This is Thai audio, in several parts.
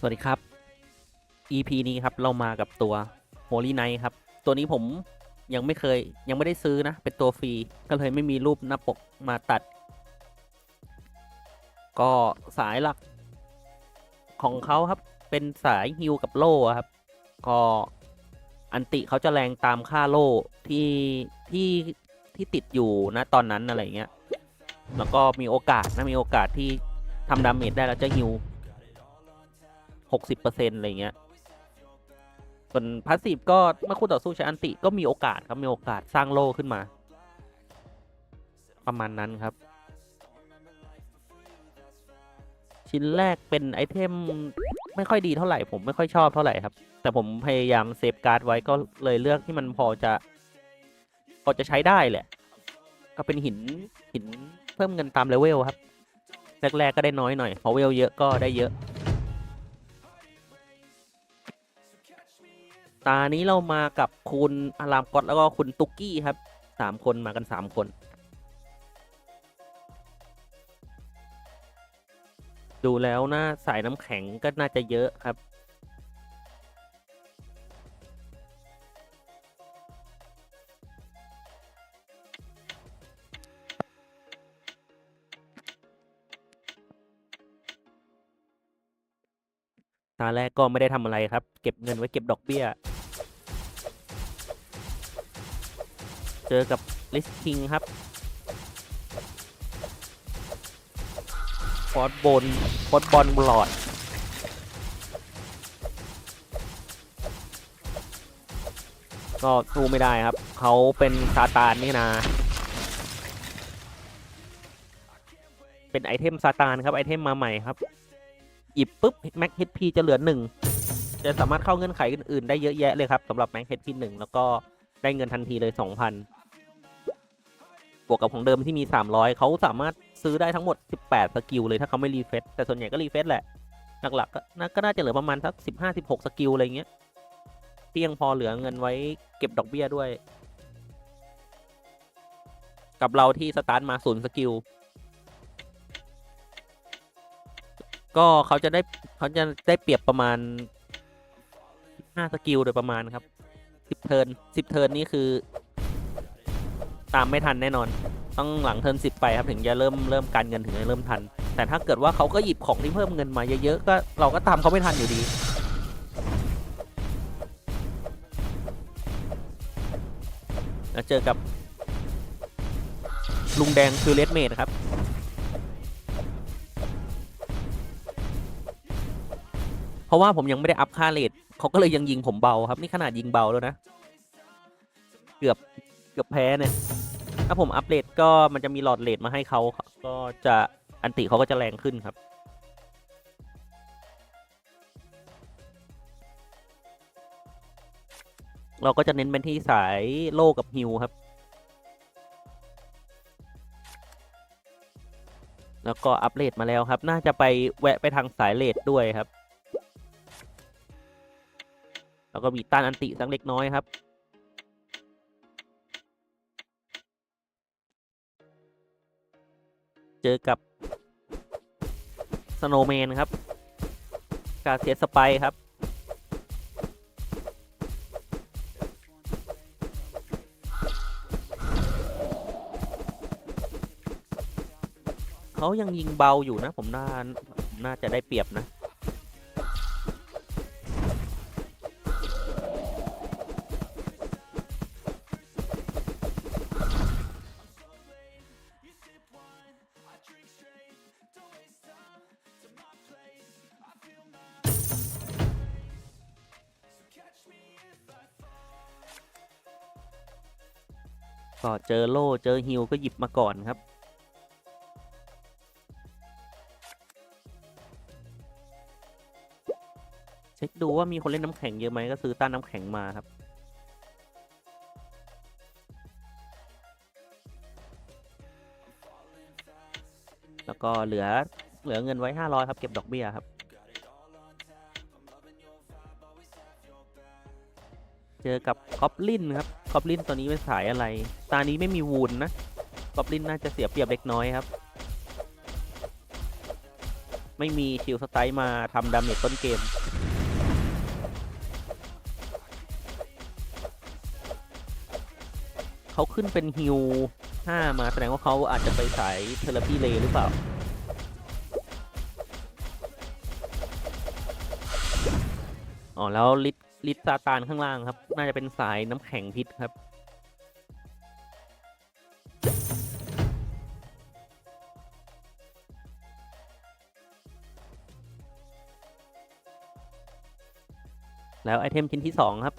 สวัสดีครับ EP นี้ครับเรามากับตัว Holy Knight ครับ ตัวนี้ผมยังไม่เคยยังไม่ได้ซื้อนะ เป็นตัวฟรี ก็เลยไม่มีรูปหน้าปกมาตัด ก็สายหลักของเขาครับ เป็นสายฮิวกับโล่ครับ ก็อันติเขาจะแรงตามค่าโล่ที่ที่ที่ติดอยู่นะตอนนั้นอะไรเงี้ย แล้วก็มีโอกาสนะมีโอกาสที่ทำดาเมจได้แล้วจะฮิว หกสิบเปอร์เซ็นอะไรเงี้ย ส่วนพาสซีฟก็เมื่อคู่ต่อสู้ใช้อันติก็มีโอกาสครับมีโอกาสสร้างโล่ขึ้นมา ประมาณนั้นครับ ชิ้นแรกเป็นไอเทมไม่ค่อยดีเท่าไหร่ผมไม่ค่อยชอบเท่าไหร่ครับ แต่ผมพยายามเซฟการ์ดไว้ก็เลยเลือกที่มันพอจะ พอจะใช้ได้แหละ ก็เป็นหินหินเพิ่มเงินตามเลเวลครับ แรก ๆ ก็ได้น้อยหน่อยพอเวลเยอะก็ได้เยอะ ตานี้เรามากับคุณอารามก๊อตแล้วก็คุณตุ๊กกี้ครับสามคนมากันสามคน ดูแล้วน่าสายน้ำแข็งก็น่าจะเยอะครับ ตาแรกก็ไม่ได้ทำอะไรครับ เก็บเงินไว้เก็บดอกเบี้ย เจอกับลิสคิงครับฟอร์ดบนฟอร์ดบอลบลอดก็สู้ไม่ได้ครับ เขาเป็นซาตานนี่นะ เป็นไอเทมซาตานครับ ไอเทมมาใหม่ครับ หยิบปุ๊บแม็กเฮดพีจะเหลือหนึ่งจะสามารถเข้าเงื่อนไขอื่นๆ ได้เยอะแยะเลยครับสำหรับแม็กเฮดพีหนึ่งแล้วก็ได้เงินทันทีเลยสองพัน บวกกับของเดิมที่มีสามร้อยเขาสามารถซื้อได้ทั้งหมดสิบแปดสกิลเลยถ้าเขาไม่รีเฟซแต่ส่วนใหญ่ก็รีเฟซแหละ หลักๆก็น่าก็น่าจะเหลือประมาณสักสิบห้าสิบหกสกิลอะไรเงี้ยเพียงพอเหลือเงินไว้เก็บดอกเบี้ยด้วย กับเราที่สตาร์ทมาศูนย์สกิลก็เขาจะได้เขาจะได้เปรียบประมาณห้าสกิลโดยประมาณครับสิบเทิร์นสิบเทิร์นนี่คือ ตามไม่ทันแน่นอน ต้องหลังเทิร์นสิบไปครับถึงจะเริ่มเริ่มการเงินถึงจะเริ่มทัน แต่ถ้าเกิดว่าเขาก็หยิบของที่เพิ่มเงินมาเยอะๆก็เราก็ตามเขาไม่ทันอยู่ดีแล้วเจอกับ ลุงแดงคือเลดเมดครับเพราะว่าผมยังไม่ได้อัพค่าเลทเขาก็เลยยังยิงผมเบาครับ นี่ขนาดยิงเบาแล้วนะ เกือบเกือบแพ้เนี่ย ถ้าผมอัพเลทก็มันจะมีหลอดเลทมาให้เขาก็จะอันติเขาก็จะแรงขึ้นครับ เราก็จะเน้นเป็นที่สายโล่กับฮิวครับ แล้วก็อัปเลทมาแล้วครับ น่าจะไปแวะไปทางสายเลทด้วยครับ แล้วก็มีต้านอันติสักเล็กน้อยครับ เจอกับสโนว์แมนครับกาเซียสไปครับ เขายังยิงเบาอยู่นะ ผมน่าผมน่าจะได้เปรียบนะ เจอโล่เจอฮิวก็หยิบมาก่อนครับ เช็คดูว่ามีคนเล่นน้ำแข็งเยอะไหมก็ซื้อต้านน้ำแข็งมาครับแล้วก็เหลือเหลือเงินไว้ห้าร้อยครับ เก็บดอกเบี้ยครับ เจอกับกอบลินครับ กอบลินตัวนี้เป็นสายอะไร ตานี้ไม่มีวูนนะกอบลินน่าจะเสียเปรียบเล็กน้อยครับ ไม่มีชิลสไตล์มาทำดาเมจต้นเกม เขาขึ้นเป็นฮิว5มาแสดงว่าเขาอาจจะไปสายเทเลพีเลหรือเปล่าอ๋อแล้วลิท ลิทซาตานข้างล่างครับ น่าจะเป็นสายน้ำแข็งพิษครับ แล้วไอเทมชิ้นที่สองครับ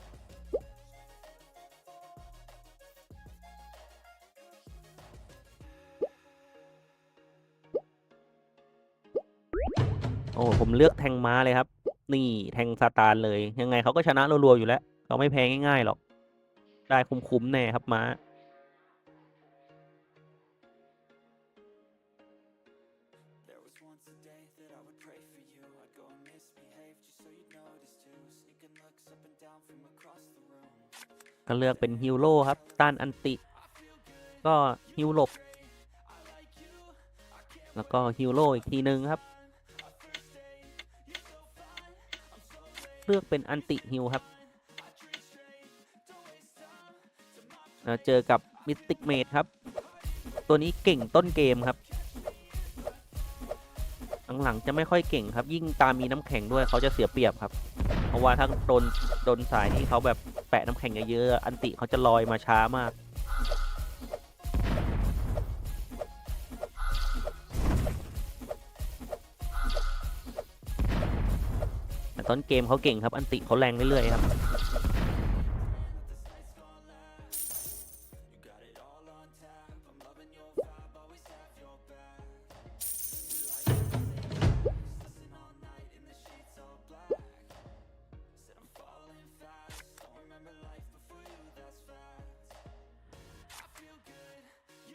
โอ้ ผมเลือกแทงม้าเลยครับ นี่แทงซาตานเลย ยังไงเขาก็ชนะรัวๆอยู่แล้วเขาไม่แพ้ง่ายๆหรอก ได้คุ้มๆแน่ครับม้า There was once a day that I would pray for you. I'd go and misbehave just so you'd notice too. Sneaking looks up and down from across the room. ก็เลือกเป็นฮิวโร่ครับ ต้านอันติ ก็ฮิวหลบ แล้วก็ฮิวโร่อีกทีนึงครับ เลือกเป็นอันติฮิวครับเจอกับมิสติกเมดครับ ตัวนี้เก่งต้นเกมครับ หลังๆจะไม่ค่อยเก่งครับ ยิ่งตามมีน้ำแข็งด้วยเขาจะเสียเปรียบครับ เพราะว่าถ้าโดนโดนสายที่เขาแบบแปะน้ำแข็งเยอะๆอันติเขาจะลอยมาช้ามาก ตอนเกมเขาเก่งครับ อันติเขาแรงเรื่อยๆครับ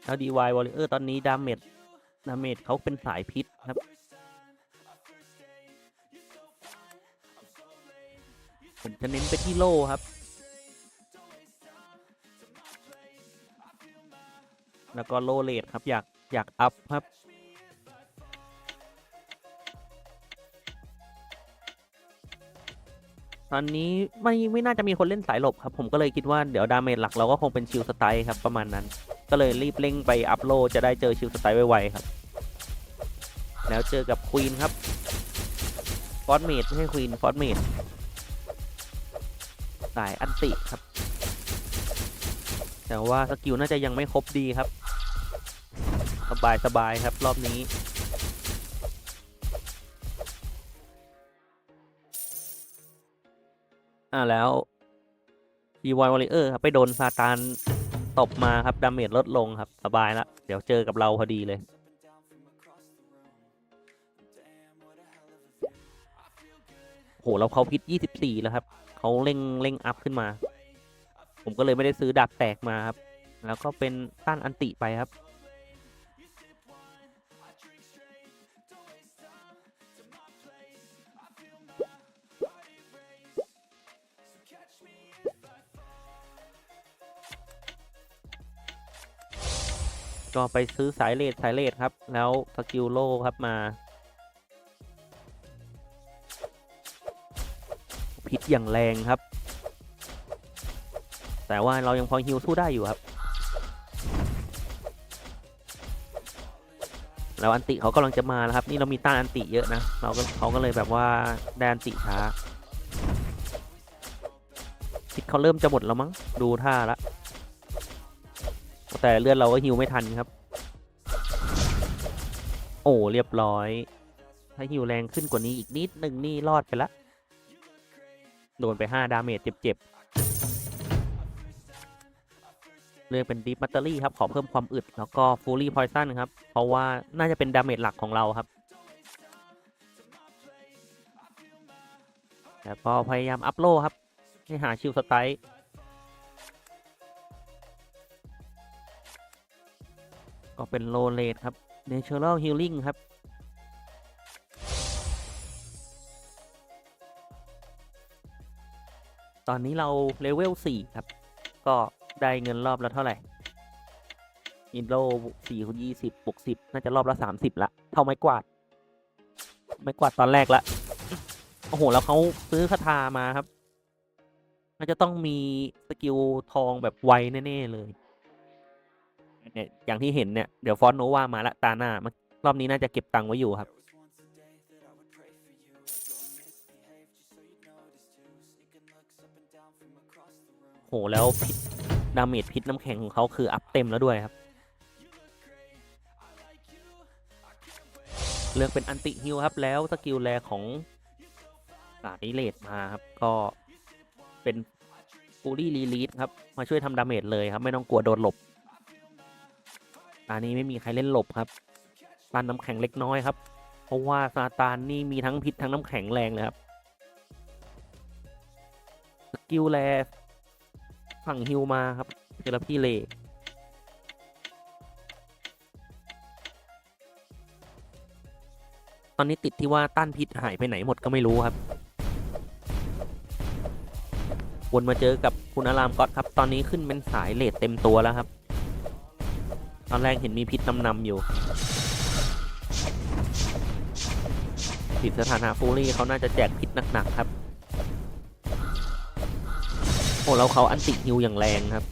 เอาดีวายวอลเลอร์ตอนนี้ดาเมจดาเมจเขาเป็นสายพิษครับ ผมจะเน้นไปที่โล่ครับ แล้วก็โลเลดครับ อยาก อยาก อัพ ครับ ตอนนี้ไม่ไม่น่าจะมีคนเล่นสายหลบครับ ผมก็เลยคิดว่าเดี๋ยวดาเมจหลักเราก็คงเป็นชิลสไตล์ครับประมาณนั้น ก็เลยรีบเร่งไปอัพโลจะได้เจอชิลสไตล์ไวๆครับ แล้วเจอกับควีนครับฟอสเมดไม่ใช่ควีนฟอสเมด สายอันติครับ แต่ว่าสกิลน่าจะยังไม่ครบดีครับ สบายสบายครับรอบนี้อ่าแล้วดีวอ w วอ r เออร์ครับ ไปโดนซาตานตบมาครับ ดาเมจลดลงครับ สบายละเดี๋ยวเจอกับเราพอดีเลย โหเราเขาพิษ24 แล้วครับเขาเร่งเร่งอัพขึ้นมา ผมก็เลยไม่ได้ซื้อดาบแตกมาครับ แล้วก็เป็นต้านอันติไปครับ ก็ไปซื้อสายเลดสายเลดครับ แล้วสกิลโลครับมา พิษอย่างแรงครับ แต่ว่าเรายังพอฮิวสู้ได้อยู่ครับ แล้วอันติเขากำลังจะมาแล้วครับ นี่เรามีต้านอันติเยอะนะ เราก็เขาก็เลยแบบว่าได้อันติช้าพิษเขาเริ่มจะหมดแล้วมั้ง ดูท่าละแต่เลือดเราก็ฮิวไม่ทันครับ โอ้เรียบร้อย ถ้าฮิวแรงขึ้นกว่านี้อีกนิดหนึ่งนี่รอดไปละ โดนไป 5 ดาเมจเจ็บๆเลือกเป็นดีฟมัตเตอรี่ครับ ขอเพิ่มความอึด แล้วก็ฟูลี่พอยซันครับ เพราะว่าน่าจะเป็นดาเมจหลักของเราครับ แล้วก็พยายามอัพโลครับ ให้หาชิลสไตล์ก็เป็นโลเลดครับ Natural Healing ครับ ตอนนี้เราเลเวล4ครับ ก็ได้เงินรอบละเท่าไหร่อินโล4คูณ20บวก10น่าจะรอบละ30ละ เท่าไม้กวาด ไม่กวาดตอนแรกละ โอ้โห แล้วเขาซื้อคาถามาครับมันจะต้องมีสกิลทองแบบไวแน่ ๆ เลย เนี่ย อย่างที่เห็นเนี่ย เดี๋ยวฟอนโนวามาละตาหน้า รอบนี้น่าจะเก็บตังค์ไว้อยู่ครับ หแล้วพิษดาเมจพิษน้ำแข็งของเขาคืออัพเต็มแล้วด้วยครับ เลือกเป็นอันติฮิลครับ แล้วสกิลแรของสายเลดมาครับ ก็เป็นฟูรี่รีลีสครับ มาช่วยทำดาเมจเลยครับ ไม่ต้องกลัวโดนหลบตอนนี้ไม่มีใครเล่นหลบครับปานน้ำแข็งเล็กน้อยครับ เพราะว่าซาตานนี่มีทั้งพิษทั้งน้ำแข็งแรงเลยครับสกิลแร ฝั่งฮิวมาครับเจอพี่เลตอนนี้ติดที่ว่าต้านพิษหายไปไหนหมดก็ไม่รู้ครับ วนมาเจอกับคุณอารามก๊อตครับ ตอนนี้ขึ้นเป็นสายเลดเต็มตัวแล้วครับ ตอนแรกเห็นมีพิษนำนำอยู่ ติดสถานะฟูรี่เขาน่าจะแจกพิษหนัก ๆ ครับ โอ้แล้วเขาอันติฮิวอย่างแรงครับ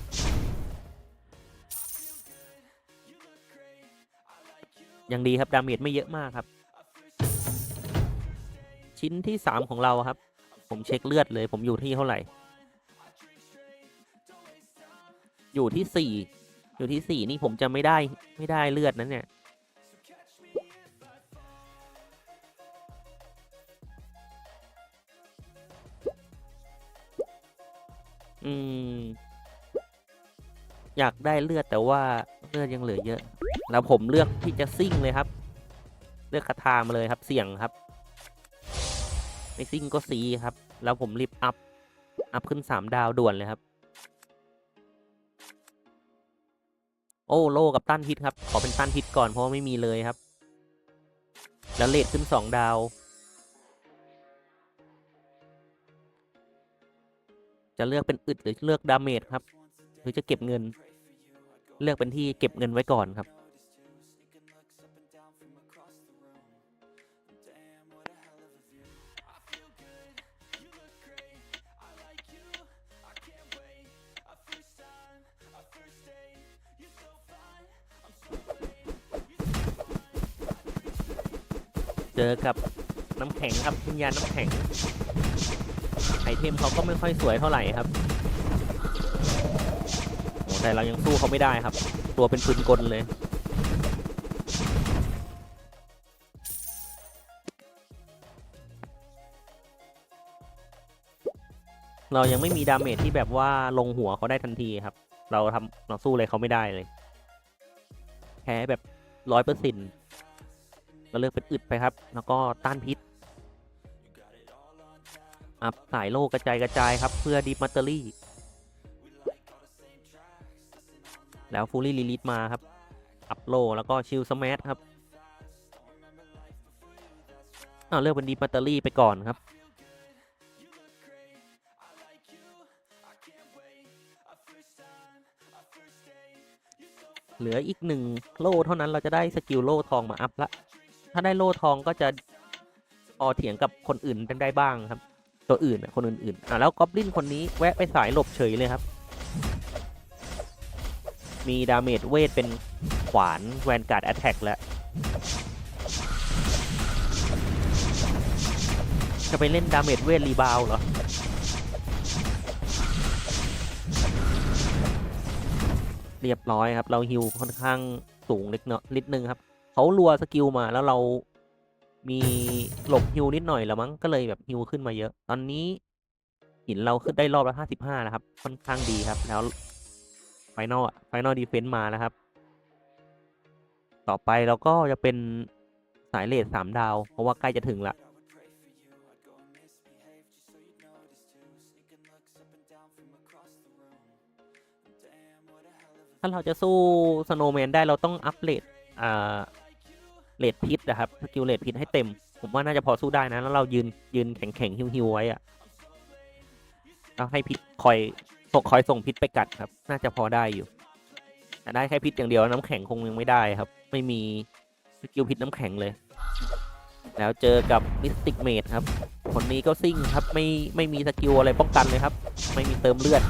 ยังดีครับ ดาเมจไม่เยอะมากครับ ชิ้นที่สามของเราครับ ผมเช็คเลือดเลย ผมอยู่ที่เท่าไหร่ อยู่ที่สี่อยู่ที่สี่นี่ผมจะไม่ได้ไม่ได้เลือดนั้นเนี่ย อืม อยากได้เลือดแต่ว่าเลือดยังเหลือเยอะ แล้วผมเลือกที่จะซิ่งเลยครับ เลือกคาถามาเลยครับ เสี่ยงครับ ไม่ซิ่งก็ซีครับ แล้วผมรีบอัพ อัพขึ้นสามดาวด่วนเลยครับ โอ้โลกับต้านฮิตครับ ขอเป็นต้านฮิตก่อนเพราะว่าไม่มีเลยครับ แล้วเลทขึ้นสองดาว จะเลือกเป็นอึดหรือเลือกดาเมจครับ หรือจะเก็บเงิน เลือกเป็นที่เก็บเงินไว้ก่อนครับ เจอกับน้ำแข็งครับวิญญาณน้ำแข็ง ไอเทมเขาก็ไม่ค่อยสวยเท่าไหร่ครับโอ้แต่เรายังสู้เขาไม่ได้ครับ ตัวเป็นปืนกลเลย เรายังไม่มีดาเมจที่แบบว่าลงหัวเขาได้ทันทีครับ เราทำเราสู้อะไรเขาไม่ได้เลยแพ้แบบร้อยเปอร์เซ็นต์เราเลือกเป็นอึดไปครับ แล้วก็ต้านพิษ อัพสายโลกกระจายกระจายครับเพื่อดีมัตเตอรี่ แล้วฟูลี่ลิลิตมาครับ อัพโลแล้วก็ชิลสมัครับเอาเลือกเป็นดีมัตเตอรี่ไปก่อนครับเหลืออีกหนึ่งโล่เท่านั้นเราจะได้สกิลโล่ทองมาอัพละ ถ้าได้โล่ทองก็จะพอเถียงกับคนอื่นได้บ้างครับ ตัวอื่นอะคนอื่นๆอะแล้วกอบลินคนนี้แวะไปสายหลบเฉยเลยครับ มีดาเมจเวทเป็นขวานแวนการ์ดแอตแทกแล้วจะไปเล่นดาเมจเวทรีบาวเหรอเรียบร้อยครับ เราฮิวค่อนข้างสูงเล็กเนาะนิดนึงครับ เขารัวสกิลมาแล้วเรา มีหลบฮิวนิดหน่อยแล้วมั้งก็เลยแบบฮิวขึ้นมาเยอะ ตอนนี้หินเราขึ้นได้รอบละห้าสิบห้าแล้วครับ ค่อนข้างดีครับ แล้วไฟนอลไฟนอลดีเฟนต์มาแล้วครับ ต่อไปเราก็จะเป็นสายเลทสามดาว เพราะว่าใกล้จะถึงละถ้าเราจะสู้สโนว์แมนได้เราต้องอัพเลทอ่า เลทพิษนะครับสกิลเลทพิษให้เต็ม ผมว่าน่าจะพอสู้ได้นะ แล้วเรายืนยืนแข็งแข็งฮิวฮิวไว้อะแล้วให้พิษคอยส่งคอยส่งพิษไปกัดครับ น่าจะพอได้อยู่ แต่ได้แค่พิษอย่างเดียวน้ำแข็งคงยังไม่ได้ครับ ไม่มีสกิลพิษน้ำแข็งเลย แล้วเจอกับมิสติกเมดครับ คนนี้ก็ซิ่งครับ ไม่ไม่มีสกิลอะไรป้องกันเลยครับ ไม่มีเติมเลือด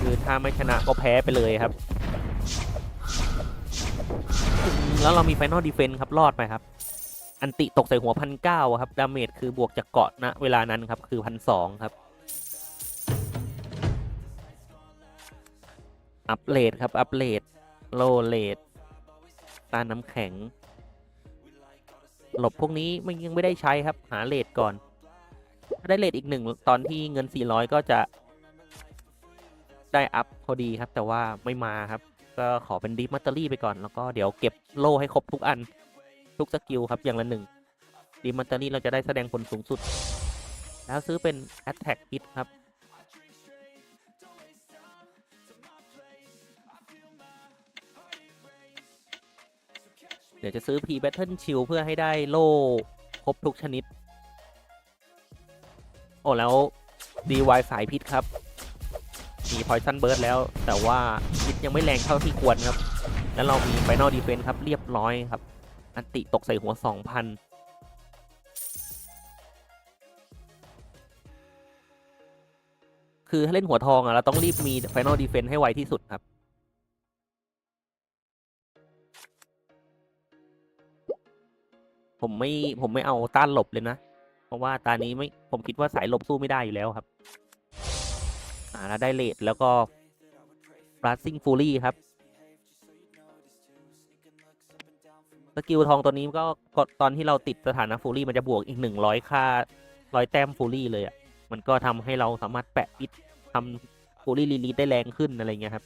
คือถ้าไม่ชนะก็แพ้ไปเลยครับ แล้วเรามีไฟนอลดีเฟน s ์ครับ รอดไปครับ อันติตกใส่หัวพันเก้าครับ ดาเมจคือบวกจากเกาะณเวลานั้นครับ คือพันสองครับ อัปเลดครับ อัปเลดโลเลดตาน้ำแข็ง หลบพวกนี้มันยังไม่ได้ใช้ครับ หาเลทก่อน ถ้าได้เลทอีกหนึ่งตอนที่เงิน 400 ก็จะได้อัพพอดีครับ แต่ว่าไม่มาครับ ก็ขอเป็นดีมัตเตอรี่ไปก่อน แล้วก็เดี๋ยวเก็บโล่ให้ครบทุกอัน ทุกสกิลครับอย่างละหนึ่งดีมัตเตอรี่เราจะได้แสดงผลสูงสุด แล้วซื้อเป็น Attack Hit ครับเดี๋ยวจะซื้อ P Battle Shield เพื่อให้ได้โล่ครบทุกชนิด โอ้แล้ว DY สายพิษครับ มี Poison Burst แล้ว แต่ว่าพิษยังไม่แรงเท่าที่ควรครับ แล้วเรามี Final Defense ครับเรียบร้อยครับ อันติตกใส่หัว 2,000คือถ้าเล่นหัวทองอะเราต้องรีบมี Final Defense ให้ไวที่สุดครับ ผมไม่ผมไม่เอาต้านหลบเลยนะ เพราะว่าตานี้ไม่ผมคิดว่าสายหลบสู้ไม่ได้อยู่แล้วครับาแล้วได้เลดแล้วก็ Blasting Fury ครับสกิลทองตัวนี้ก็ก็ตอนที่เราติดสถานะฟูรี่มันจะบวกอีกหนึ่งร้อยค่าร้อยแต้มฟูรี่เลยอะ่ะ มันก็ทำให้เราสามารถแปะปิดทำฟูรี่ลีลีได้แรงขึ้นอะไรเงี้ยครับ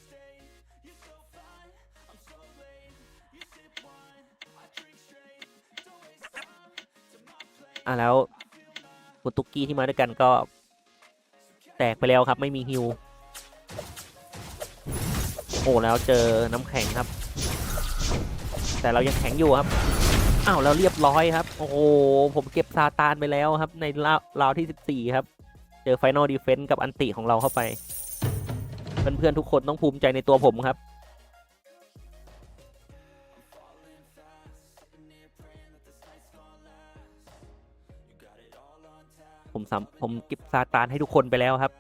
อะแล้วคุณตุกกี้ที่มาด้วยกันก็ แตกไปแล้วครับ ไม่มีฮิวโอ้แล้วเจอน้ำแข็งครับ แต่เรายังแข็งอยู่ครับอ้าวแล้วเรียบร้อยครับ โอ้โหผมเก็บซาตานไปแล้วครับ ในราวราวที่ 14 ครับ เจอไฟนอลดีเฟนต์กับอันติของเราเข้าไป เพื่อนๆทุกคนต้องภูมิใจในตัวผมครับ ผมสามผมก็บซาตานให้ทุกคนไปแล้วครับ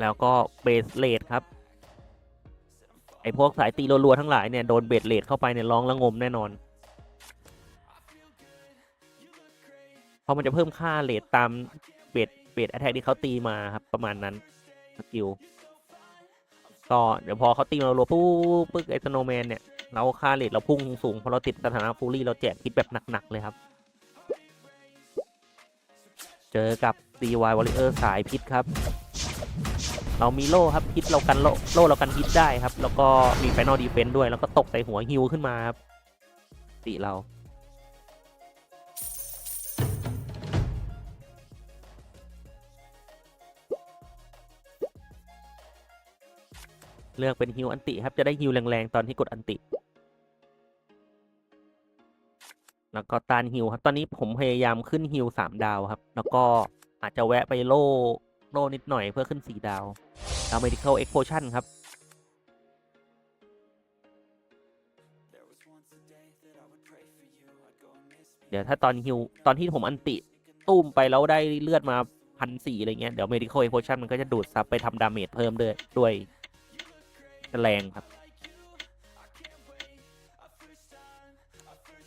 แล้วก็เบสเลดครับ ไอพวกสายตีรัวๆทั้งหลายเนี่ย โดนเบสเลดเข้าไปเนี่ยร้องระงมแน่นอน เพราะมันจะเพิ่มค่าเลดตามเบสเบสแอทแทกที่เขาตีมาครับ ประมาณนั้นสกิลก็เดี๋ยวพอเขาตีเรารัวๆปุ๊บปึ๊กไอสโนแมนเนี่ย เราค่าเลดเราพุ่งสูงพอเราติดสถานะฟูรี่เราแจกพิษแบบหนัก ๆ เลยครับ เจอกับ CY Warrior สายพิษครับ เรามีโล่ครับพิษเรากันโล่โล่เรากันพิษได้ครับ แล้วก็มี Final Defense ด้วย แล้วก็ตกใส่หัวฮิวขึ้นมาครับติเราเลือกเป็นฮิวอันติครับ จะได้ฮิวแรงๆ ตอนที่กดอันติ แล้วก็ตานฮิวครับ ตอนนี้ผมพยายามขึ้นฮิวสามดาวครับ แล้วก็อาจจะแวะไปโล่โล่นิดหน่อยเพื่อขึ้นสี่ดาวดาว medical explosion ครับเดี๋ยวถ้าตอนฮิวตอนที่ผมอันติตุ้มไปแล้วได้เลือดมาพันสี่อะไรเงี้ย เดี๋ยว medical explosion มันก็จะดูดซับไปทำดาเมจเพิ่มด้วยด้วยแรงครับ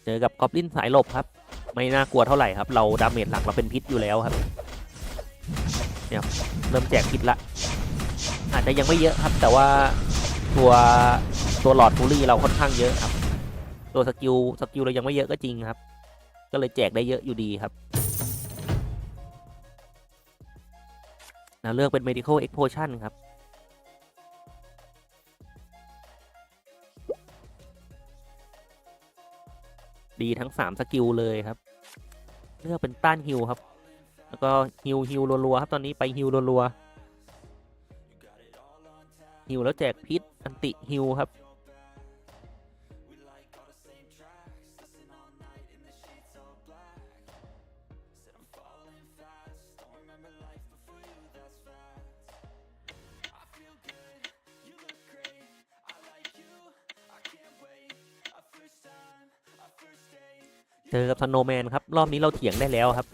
จอกับกอบลินสายหลบครับ ไม่น่ากลัวเท่าไหร่ครับ เราดาเมจหลักเราเป็นพิษอยู่แล้วครับเนี่ยเริ่มแจกพิษละ อาจจะยังไม่เยอะครับ แต่ว่าตัวตัวหลอดฟูรี่เราค่อนข้างเยอะครับ ตัวสกิลสกิลเรายังไม่เยอะก็จริงครับ ก็เลยแจกได้เยอะอยู่ดีครับแล้วเลือกเป็น medical explosion ครับ ดีทั้งสามสกิลเลยครับ เลือกเป็นต้านฮิวครับ แล้วก็ฮิวฮิวรัวๆครับตอนนี้ไปฮิวรัวๆฮิวแล้วแจกพิษอันติฮิวครับ เจอกับสโนแมนครับ รอบนี้เราเถียงได้แล้วครับ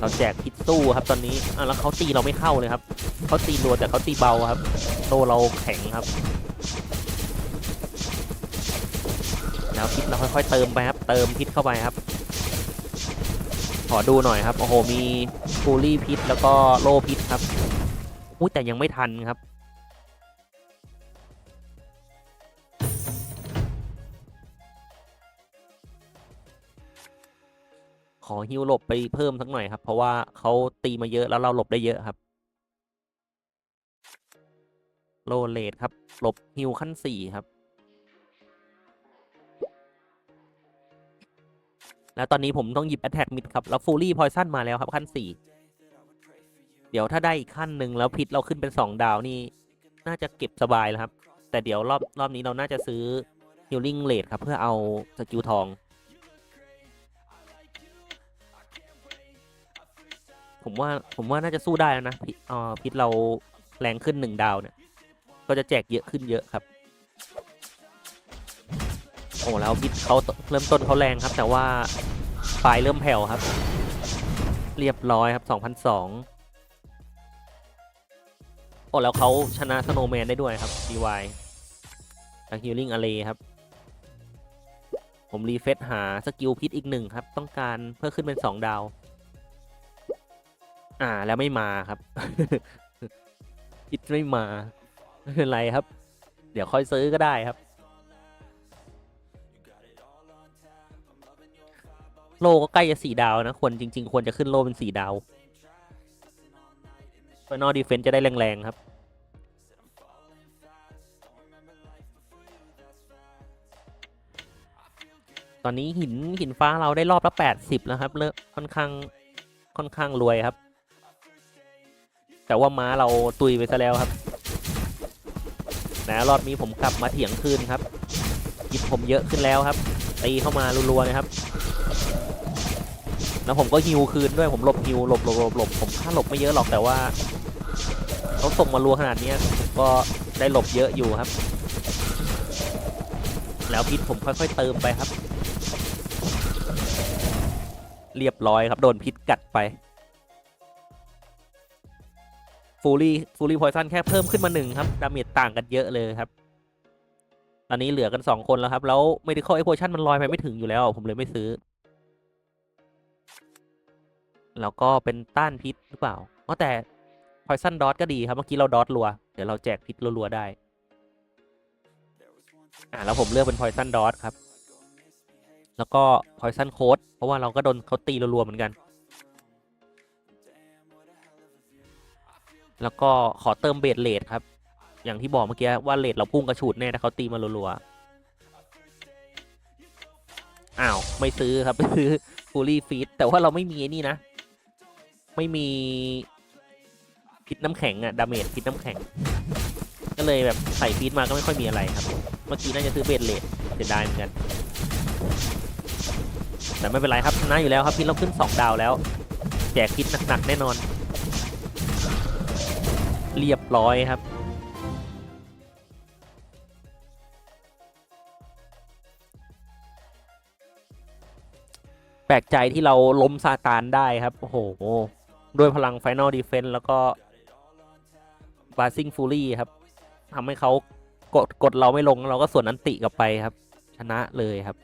เราแจกพิษตู้ครับตอนนี้อะแล้วเขาตีเราไม่เข้าเลยครับเขาตีรัวแต่เขาตีเบาครับ โตเราแข็งครับ แล้วพิษเราค่อยๆเติมไปครับ เติมพิษเข้าไปครับ ขอดูหน่อยครับ โอ้โห มีฟูลี่พิษแล้วก็โลพิษครับอุ้ยแต่ยังไม่ทันครับ ขอฮิวหลบไปเพิ่มสักหน่อยครับ เพราะว่าเขาตีมาเยอะแล้วเราหลบได้เยอะครับโลเลดครับ หลบฮิวขั้นสี่ครับ แล้วตอนนี้ผมต้องหยิบ Attack Mid ครับ แล้วฟูลี่พอยซันมาแล้วครับขั้นสี่เดี๋ยวถ้าได้อีกขั้นหนึ่งแล้วพิษเราขึ้นเป็นสองดาวนี่น่าจะเก็บสบายแล้วครับ แต่เดี๋ยวรอบรอบนี้เราน่าจะซื้อ Healing Rate ครับ เพื่อเอาสกิลทอง ผมว่าผมว่าน่าจะสู้ได้แล้วนะพิษเอ่อพิษเราแรงขึ้นหนึ่งดาวเนี่ย ก็จะแจกเยอะขึ้นเยอะครับ โอ้แล้วพิษเขาเริ่มต้นเขาแรงครับ แต่ว่าปลายเริ่มแผ่วครับ เรียบร้อยครับสองพันสองโอ้แล้วเขาชนะสโนแมนได้ด้วยครับ DY จากฮิลลิ่งอ r ครับ ผมรีเฟซหาสกิลพิษอีกหนึ่งครับ ต้องการเพื่อขึ้นเป็นสองดาว อ่าแล้วไม่มาครับพิษไม่มาไม่เป็นไรครับ เดี๋ยวค่อยซื้อก็ได้ครับ โลก็ใกล้จะสี่ดาวนะควรจริง ๆ ควรจะขึ้นโลเป็นสี่ดาว f i น a l Defense จะได้แรงๆครับตอนนี้หินหินฟ้าเราได้รอบละแปดสิบแล้วครับเลิกค่อนข้างค่อนข้างรวยครับ แต่ว่าม้าเราตุยไปซะแล้วครับ นะรอบนี้ผมกลับมาเถียงคืนครับหยิบผมเยอะขึ้นแล้วครับตีเข้ามารัวๆนะครับแล้วผมก็ฮิวคืนด้วยผมหลบฮิวหลบหลบหลบหลบผมค่าหลบไม่เยอะหรอกแต่ว่าเขาส่งมารัวขนาดเนี้ยก็ได้หลบเยอะอยู่ครับ แล้วพิษผมค่อยๆเติมไปครับ เรียบร้อยครับโดนพิษกัดไป ฟูลี่ฟูลี่พอยซันแค่เพิ่มขึ้นมาหนึ่งครับดาเมจต่างกันเยอะเลยครับ ตอนนี้เหลือกันสองคนแล้วครับ แล้ว medical equation มันลอยไปไม่ถึงอยู่แล้ว ผมเลยไม่ซื้อ แล้วก็เป็นต้านพิษหรือเปล่าเพราะแต่ poison dot ก็ดีครับเมื่อกี้เราดอทรัวเดี๋ยวเราแจกพิษรัวๆได้อ่าแล้วผมเลือกเป็น poison dot ครับ แล้วก็ poison coat เพราะว่าเราก็โดนเขาตีรัวๆเหมือนกัน แล้วก็ขอเติมเบสเลดครับ อย่างที่บอกเมื่อกี้ว่าเลดเราพุ่งกระฉูดแน่ถ้าเขาตีมารัวๆอ้าว ไม่ซื้อครับไปซื้อ fully feed แต่ว่าเราไม่มีนี่นะ ไม่มีพิษน้ำแข็งอะดาเมจพิษน้ำแข็ง ก็เลยแบบใส่ฟีดมาก็ไม่ค่อยมีอะไรครับ เมื่อกี้น่าจะซื้อเบสเลดเสียดายเหมือนกัน แต่ไม่เป็นไรครับชนะอยู่แล้วครับพิษเราขึ้น 2 ดาวแล้ว แจกพิษหนักๆแน่นอน เรียบร้อยครับ แปลกใจที่เราล้มซาตานได้ครับ โอ้โห ด้วยพลัง Final Defense แล้วก็ b a s i n g Fury ครับทำให้เขากดกดเราไม่ลงเราก็ส่วนอันติกลับไปครับ ชนะเลยครับ